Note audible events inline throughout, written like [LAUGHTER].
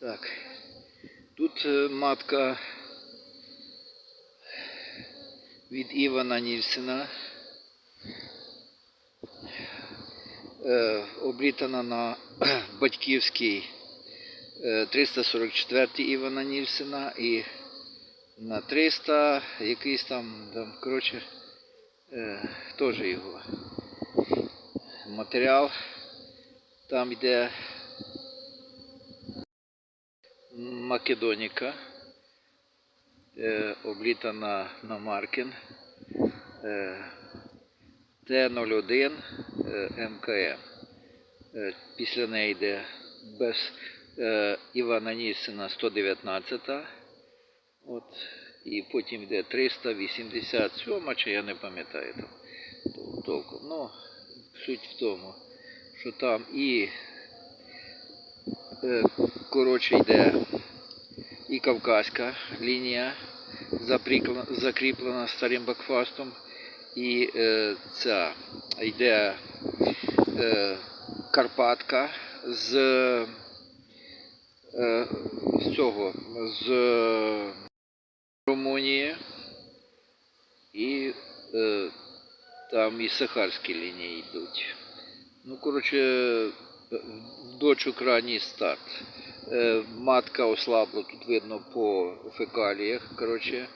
Так. Тут е, матка від Івана Нільсена. Е, облітана на [CLEARS THROAT] батьківський е, 344 Івана Нільсена і на 300 якийсь там, там коротше, е, теж його матеріал. Там йде Македоніка, е, облітана на Маркін, е, Т-01 е, МКМ. Після неї йде без Івана Нісена 119. От, і потім йде 387, чи я не пам'ятаю там тол- толком. Ну, суть в тому, що там і коротше йде і Кавказька лінія закріплена старим бакфастом, і е, ця йде е, Карпатка з, е, з цього, з Румунії і е, там і Сахарські лінії йдуть. Ну, коротше, в дочок ранній старт. Е, Матка ослабла, тут видно по фекаліях. Коротше,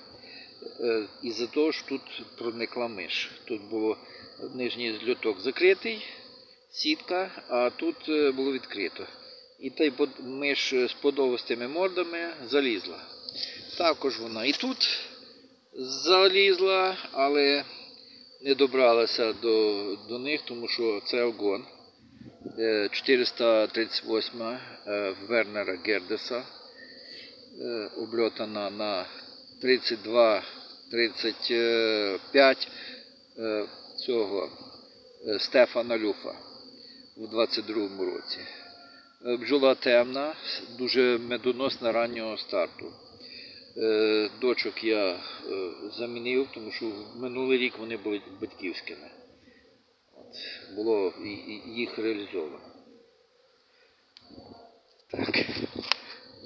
Е, із-за того, що тут проникла миш. Тут було нижній зльоток закритий, сітка, а тут е, було відкрито. І та миш з подовгостими мордами залізла. Також вона і тут залізла, але не добралася до, до них, тому що це огон. Е, 438 е, Вернера Гердеса е, обльотана на 32 35 е, цього е, Стефана Люфа у 22-му році. Е, Бджола темна, дуже медоносна раннього старту. Е, Дочок я е, замінив, тому що минулий рік вони були батьківськими. Було їх реалізовано. Так.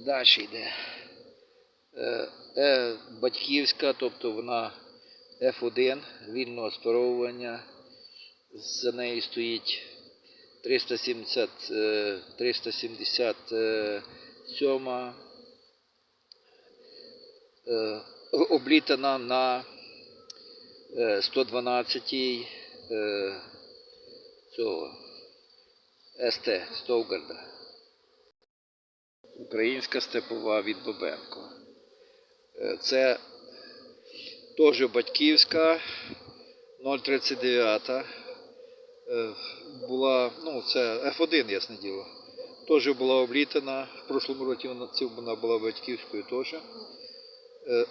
Далі йде. Е, е, батьківська, тобто вона F1 вільного спаровування. За нею стоїть 370, е, 377 е, облітана на е, 112 е, цього СТ Стовгарда. Українська степова від Бабенко. Е, Це теж батьківська 039. Е, Була, ну, це F1, ясне діло. Теж була облітана. В прошлому році вона, була батьківською теж. Е,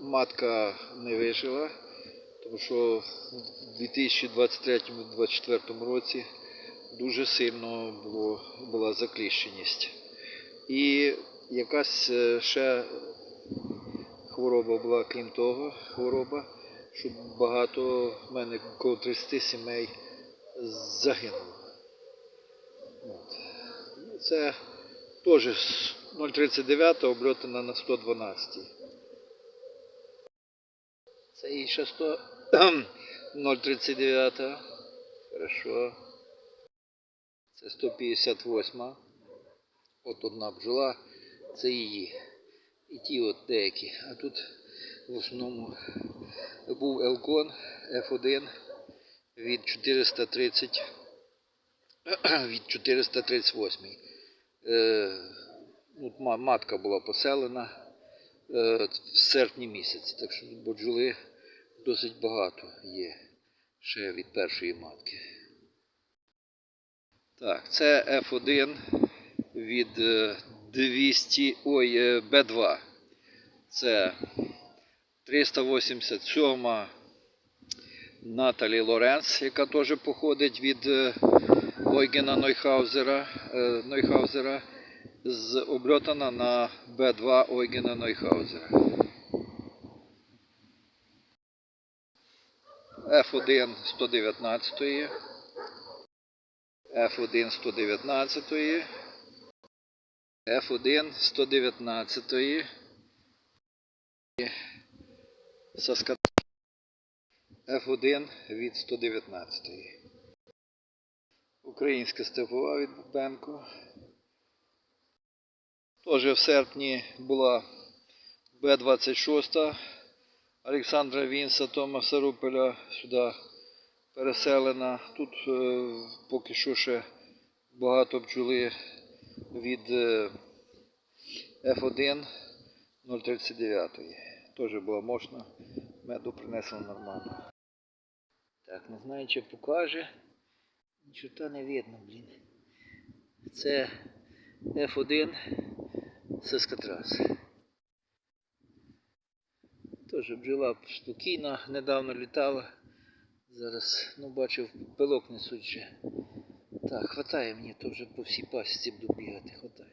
Матка не вижила, тому що 2023-2024 році дуже сильно було, була закліщеність. І якась е, ще хвороба була, крім того, хвороба, що багато в мене коло 30 сімей загинуло. От. Це теж 0,39 обльотана на 112. Це і ще 100... 0,39. Хорошо. Це 158. От одна бджола, це її. І ті от деякі. А тут в основному був Елкон F1 від 430 [CLEARS THROAT] від 438. Е, ну, матка була поселена е, в серпні місяці, так що бджоли досить багато є ще від першої матки. Так, це F1 від е, 200, ой, е, Б2. Це 387 Наталі Лоренц, яка теж походить від е, Ойгена Нойхаузера, е, Нойхаузера з обльотана на Б2 Ойгена Нойхаузера. F1 119, F1 119, F1 119 Саскат F1 від 119 Українська степова від Бубенко. Теж в серпні була Б-26 Олександра Вінса, Томаса Рупеля сюди переселена. Тут е, поки що ще багато бджоли від е, F1 039. Теж була мощна, меду принесла нормально. Так, не знаю, чи покаже. Нічого не видно, блін. Це F1 Сескатрас. Теж бджола спокійна, недавно літала. Зараз, ну бачив, пилок несуть. Так, хватає мені, то вже по всій пасіці буду бігати, хватає.